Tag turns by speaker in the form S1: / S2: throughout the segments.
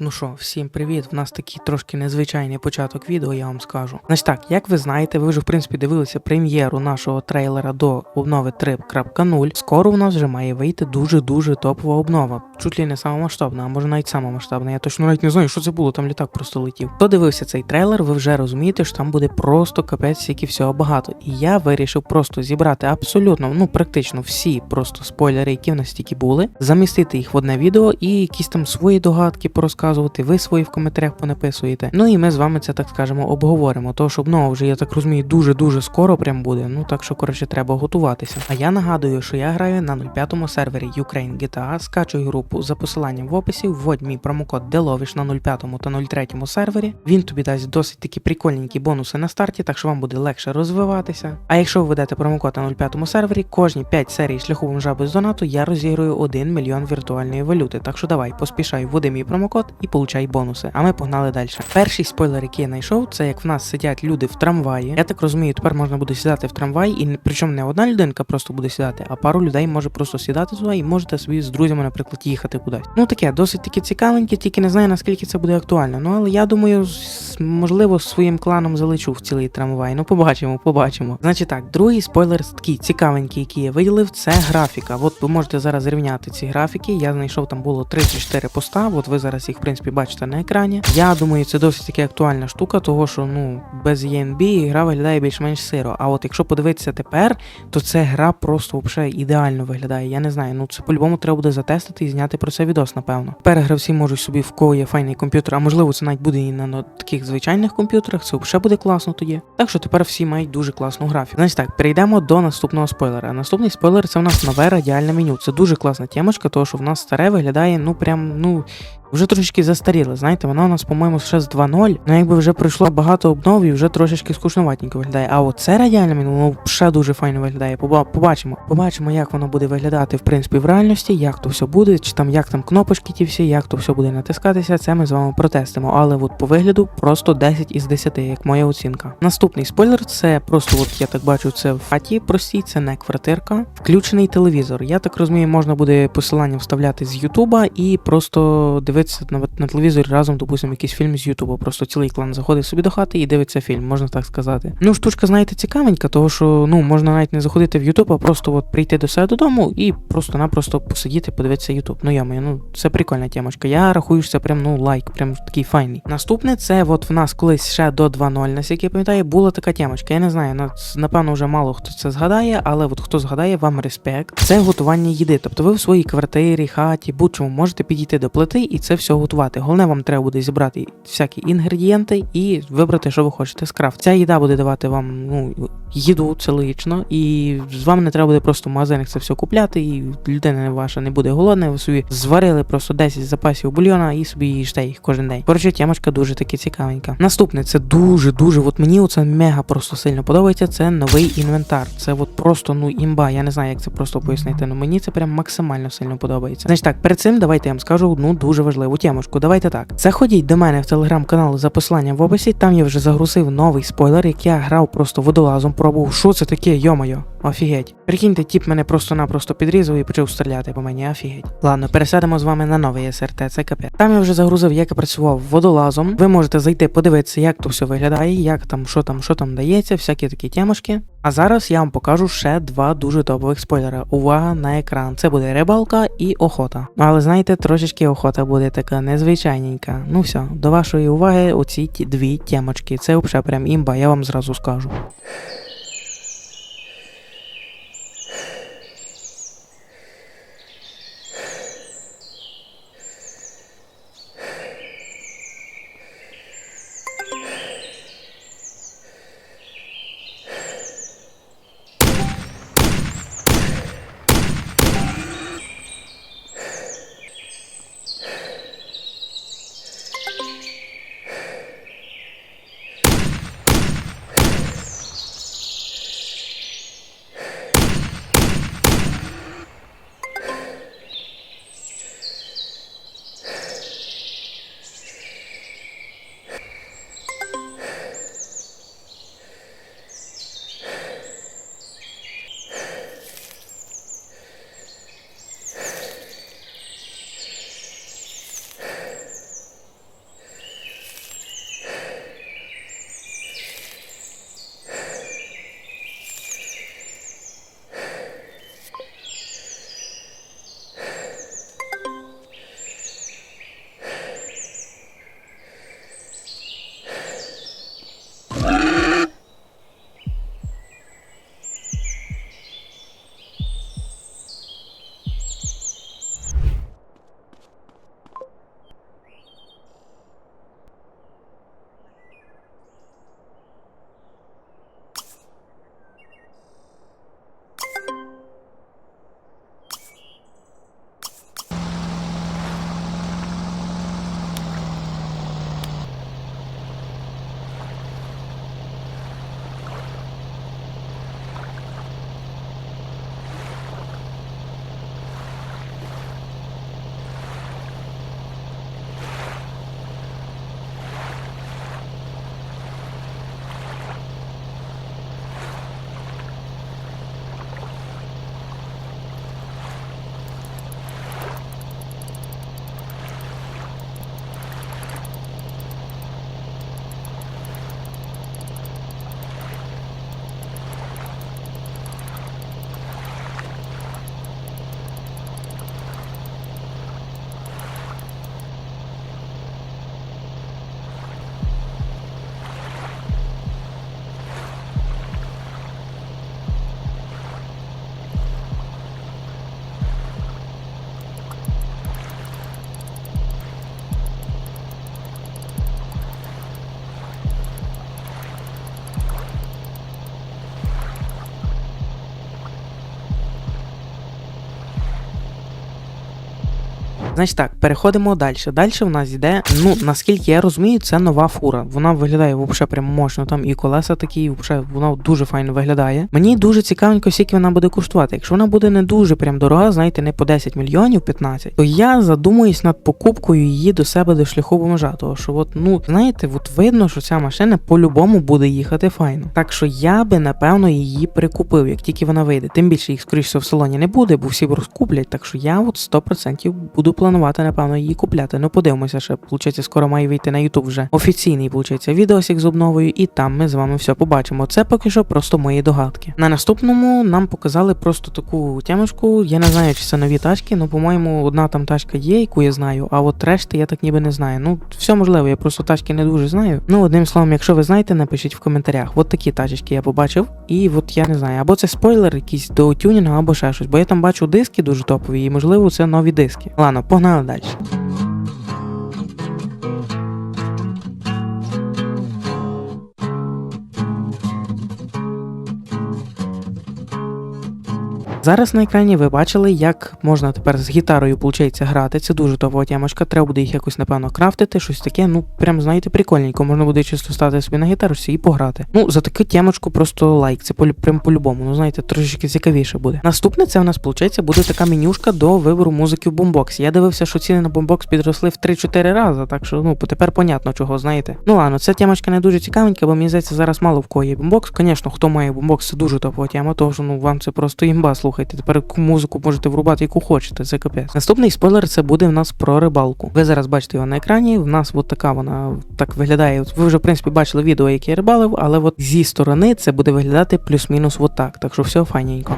S1: Ну що, всім привіт! В нас такий трошки незвичайний початок відео, я вам скажу. Значить так, як ви знаєте, ви вже в принципі дивилися прем'єру нашого трейлера до обнови 3.0. Скоро у нас вже має вийти дуже-дуже топова обнова. Чуть ли не сама масштабна, а може навіть сама масштабна. Я точно навіть не знаю, що це було, там літак просто летів. Хто дивився цей трейлер, ви вже розумієте, що там буде просто капець, скільки всього багато. І я вирішив просто зібрати абсолютно, ну практично всі просто спойлери, які в нас тільки були, замістити їх в одне відео і якісь там свої догадки порозказувати, ви свої в коментарях понаписуєте. Ну і ми з вами це так скажемо обговоримо. Тому що обнова вже, я так розумію, дуже-дуже скоро прям буде. Ну так що, коротше, треба готуватися. А я нагадую, що я граю на 05 сервері Ukraine GTA, скачую групу за посиланням в описі, вводь мій промокод DELOVISH на 05 та 03 сервері. Він тобі дасть досить такі прикольненькі бонуси на старті, так що вам буде легше розвиватися. А якщо ви введете промокод на 05 сервері, кожні 5 серій шляху бомжа без донату я розіграю 1 мільйон віртуальної валюти. Так що давай, поспішай, вводи мій промокод і получай бонуси. А ми погнали далі. Перший спойлер, який я знайшов, це як в нас сидять люди в трамваї. Я так розумію, тепер можна буде сідати в трамвай, і причому не одна людинка просто буде сідати, а пару людей може просто сідати туди і можете собі з друзями, наприклад, їхати кудись. Ну таке, досить таки цікавеньке, тільки не знаю наскільки це буде актуально. Ну але я думаю, можливо, своїм кланом залечу в цілий трамвай. Ну побачимо, побачимо. Значить так, другий спойлер такий цікавенький, який я виділив, це графіка. От ви можете зараз зрівняти ці графіки. Я знайшов там було 34 поста. От ви зараз їх принципі бачите на екрані. Я думаю, це досить таки актуальна штука, того що ну без ENB гра виглядає більш-менш сиро. А от якщо подивитися тепер, то це гра просто взагалі ідеально виглядає. Я не знаю. Ну це по-любому треба буде затестити і зняти про це відос, напевно. Тепер гравці можуть собі в кого є файний комп'ютер, а можливо це навіть буде і на таких звичайних комп'ютерах. Це взагалі буде класно тоді. Так що тепер всі мають дуже класну графіку. Значить так, перейдемо до наступного спойлера. Наступний спойлер це у нас нове радіальне меню. Це дуже класна темочка, тому що в нас старе виглядає, ну прям, ну. Вже трошечки застаріле, знаєте, вона у нас, по-моєму, ще з 2.0, ну якби вже пройшло багато обнов і вже трошечки скучноватенько виглядає. А от це радіальне меню, ну ще дуже файно виглядає. Побачимо. Побачимо, як воно буде виглядати в принципі в реальності, як то все буде, чи там як там кнопочки ті всі, як то все буде натискатися. Це ми з вами протестимо. Але от по вигляду просто 10 із 10, як моя оцінка. Наступний спойлер це просто, от я так бачу, це в хаті простій, це не квартирка. Включений телевізор. Я так розумію, можна буде посилання вставляти з Ютуба і просто дивитися на, на телевізорі разом, допустимо, якийсь фільм з Ютуба. Просто цілий клан заходить собі до хати і дивиться фільм, можна так сказати. Ну, штучка, знаєте, цікавенька, того що ну можна навіть не заходити в Ютуб, а просто от прийти до себе додому і просто-напросто посидіти, подивитися Ютуб. Ну я ну це прикольна темочка. Я рахую, що це прям ну лайк, прям такий файний. Наступне це от в нас колись ще до 2.0, наскільки я пам'ятаю, була така темочка. Я не знаю, напевно, вже мало хто це згадає, але от хто згадає, вам респект. Це готування їди. Тобто ви в своїй квартирі, хаті, будь-чому можете підійти до плити і це все готувати. Головне, вам треба буде зібрати всякі інгредієнти і вибрати, що ви хочете з крафт. Ця їда буде давати вам ну їду, це логічно, і з вами не треба буде просто в магазинах це все купляти, і людина ваша не буде голодна. Ви собі зварили просто 10 запасів бульйона і собі їжте їх кожен день. Коротше, темочка дуже таки цікавенька. Наступне це дуже дуже. От мені оце мега просто сильно подобається. Це новий інвентар. Це от просто ну імба. Я не знаю, як це просто пояснити. Ну мені це прям максимально сильно подобається. Значить так, перед цим давайте я вам скажу одну дуже важливу темочку. Давайте так. Заходіть до мене в телеграм-канал за посиланням в описі. Там я вже загрузив новий спойлер, як я грав просто водолазом, пробував, що це таке, йомайо. Офігеть. Прикиньте, тіп мене просто-напросто підрізав і почав стріляти по мені, офігеть. Ладно, пересядемо з вами на новий СРТ, це капець. Там я вже загрузив, як я працював водолазом. Ви можете зайти подивитися, як то все виглядає, як там, що там, що там дається, всякі такі темушки. А зараз я вам покажу ще два дуже топових спойлера. Увага на екран. Це буде рибалка і охота. Але знаєте, трошечки охота буде така незвичайненька. Ну все, до вашої уваги оці дві темочки. Це взагалі прям імба, я вам зразу скажу. Значить так, переходимо далі. Далі в нас йде, ну наскільки я розумію, це нова фура. Вона виглядає взагалі прям мощно. Там і колеса такі, взагалі, вона дуже файно виглядає. Мені дуже цікавенько, скільки вона буде коштувати. Якщо вона буде не дуже прям дорога, знаєте, не по 10 мільйонів 15, то я задумуюсь над покупкою її до себе до шляху бомжа. Того що, от, ну знаєте, от видно, що ця машина по-любому буде їхати файно. Так що я би напевно її прикупив, як тільки вона вийде. Тим більше їх скоріше в салоні не буде, бо всі розкуплять. Так що я от 100% буду планувати, напевно, її купляти. Ну подивимося, ще виходить, скоро має вийти на YouTube вже офіційний виходить, відеосік з обновою, і там ми з вами все побачимо. Це поки що просто мої догадки. На наступному нам показали просто таку темочку. Я не знаю, чи це нові тачки, ну по-моєму, одна там тачка є, яку я знаю, а от решти я так ніби не знаю. Ну, все можливо, я просто тачки не дуже знаю. Ну, одним словом, якщо ви знаєте, напишіть в коментарях. От такі тачечки я побачив, і от я не знаю, або це спойлер якийсь до тюнінгу, або ще щось. Бо я там бачу диски дуже топові, і можливо це нові диски. Ладно, погнали далі. Зараз на екрані ви бачили, як можна тепер з гітарою виходить, грати. Це дуже топова тямочка. Треба буде їх якось, напевно, крафтити, щось таке. Ну, прям знаєте, прикольненько. Можна буде чисто стати собі на гітарусі і пограти. Ну, за таку тямочку просто лайк. Це прям по-любому. Ну, знаєте, трошечки цікавіше буде. Наступне це у нас виходить, буде така менюшка до вибору музики в бумбоксі. Я дивився, що ціни на бумбокс підросли в 3-4 рази, так що ну тепер понятно, чого знаєте. Ну ладно, ця тямочка не дуже цікавенька, бо мені здається, зараз мало в кого є бумбокс. Звісно, хто має бумбокс, це дуже топова тема, тому що ну вам це просто імба, слухайте. Тепер музику можете врубати, яку хочете, це капець. Наступний спойлер це буде в нас про рибалку. Ви зараз бачите його на екрані. В нас от така вона так виглядає. Ви вже в принципі бачили відео, яке я рибалив, але от зі сторони це буде виглядати плюс-мінус от так. Так що все файненько.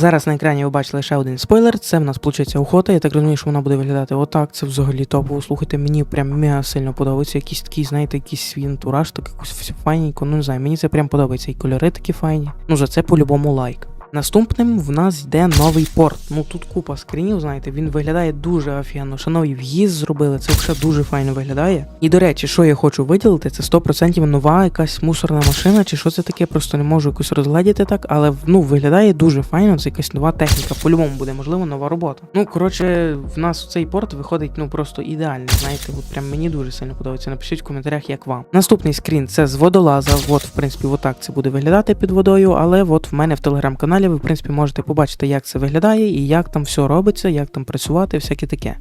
S1: Зараз на екрані ви бачили ще один спойлер. Це в нас получається охота. Я так розумію, що вона буде виглядати отак. Це взагалі топово. Слухайте, мені прям мега сильно подобається. Якийсь такий, знаєте, якийсь свій антураж, так якусь файненько. Ну не знаю, мені це прям подобається. І кольори такі файні. Ну за це по-любому лайк. Наступним в нас йде новий порт. Ну тут купа скрінів, знаєте, він виглядає дуже офігенно. Шановні, в'їзд зробили, це все дуже файно виглядає. І до речі, що я хочу виділити, це 100% нова якась мусорна машина, чи що це таке, просто не можу якось розгледіти так, але ну виглядає дуже файно, це якась нова техніка. По-любому буде, можливо, нова робота. Ну, коротше, в нас цей порт виходить ну просто ідеальний. Знаєте, от прям мені дуже сильно подобається. Напишіть в коментарях, як вам. Наступний скрін це з водолаза. От, в принципі, отак це буде виглядати під водою, але от в мене в телеграм-каналі ви, в принципі, можете побачити, як це виглядає і як там все робиться, як там працювати, всяке таке.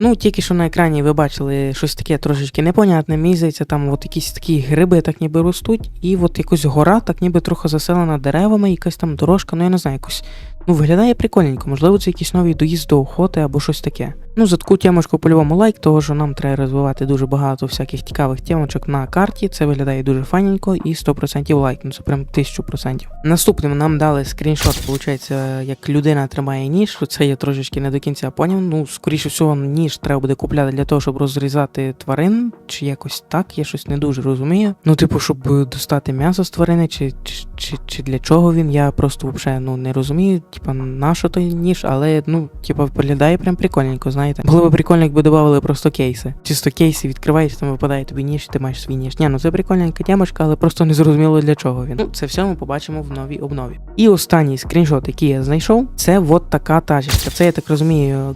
S1: Ну, тільки що на екрані ви бачили щось таке трошечки непонятне. Мені здається, там от якісь такі гриби так ніби ростуть, і от якось гора, так ніби трохи заселена деревами, якась там дорожка, ну я не знаю, якось. Ну, виглядає прикольненько, можливо, це якийсь новий доїзд до охоти або щось таке. Ну, за таку темочку по-любому лайк, того що нам треба розвивати дуже багато всяких цікавих темочок на карті. Це виглядає дуже файненько і 100% лайк. Ну це прям 1000%. Наступним нам дали скріншот, виходить, як людина тримає ніж. Це я трошечки не до кінця поняв. Ну, скоріше всього, ніж треба буде купляти для того, щоб розрізати тварин, чи якось так, я щось не дуже розумію. Ну, типу, щоб достати м'ясо з тварини, чи, чи, чи, чи для чого він, я просто взагалі ну, не розумію. Типа, на що той ніж, але ну, типа, виглядає прям прикольненько, знаєте. Було б прикольно, якби додавали просто кейси. Чисто кейси відкриваєш, там випадає тобі ніж, і ти маєш свій ніж. Ні, ну це прикольненька темочка, але просто не зрозуміло для чого він. Ну, це все ми побачимо в новій обнові. І останній скріншот, який я знайшов, це от така тачечка. Це я так розумію,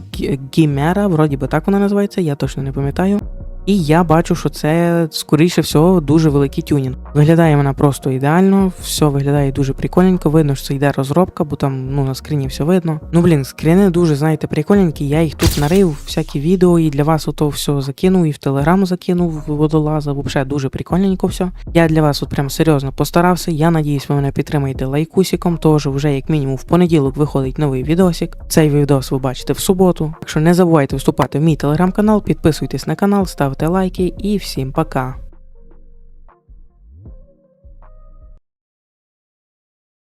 S1: гімера, вроді би так вона називається, я точно не пам'ятаю. І я бачу, що це скоріше всього дуже великий тюнінг. Виглядає вона просто ідеально, все виглядає дуже прикольненько. Видно, що це йде розробка, бо там ну на скріні все видно. Ну блін, скріни дуже, знаєте, прикольненькі. Я їх тут нарив, всякі відео, і для вас ото все закинув, і в телеграм закинув водолаза. Взагалі дуже прикольненько все. Я для вас от прям серйозно постарався. Я надіюсь, ви мене підтримаєте лайкусиком, що вже як мінімум в понеділок виходить новий відосик. Цей відос ви бачите в суботу. Так що не забувайте вступати в мій телеграм-канал, підписуйтесь на канал, ставте лайки і всім пока.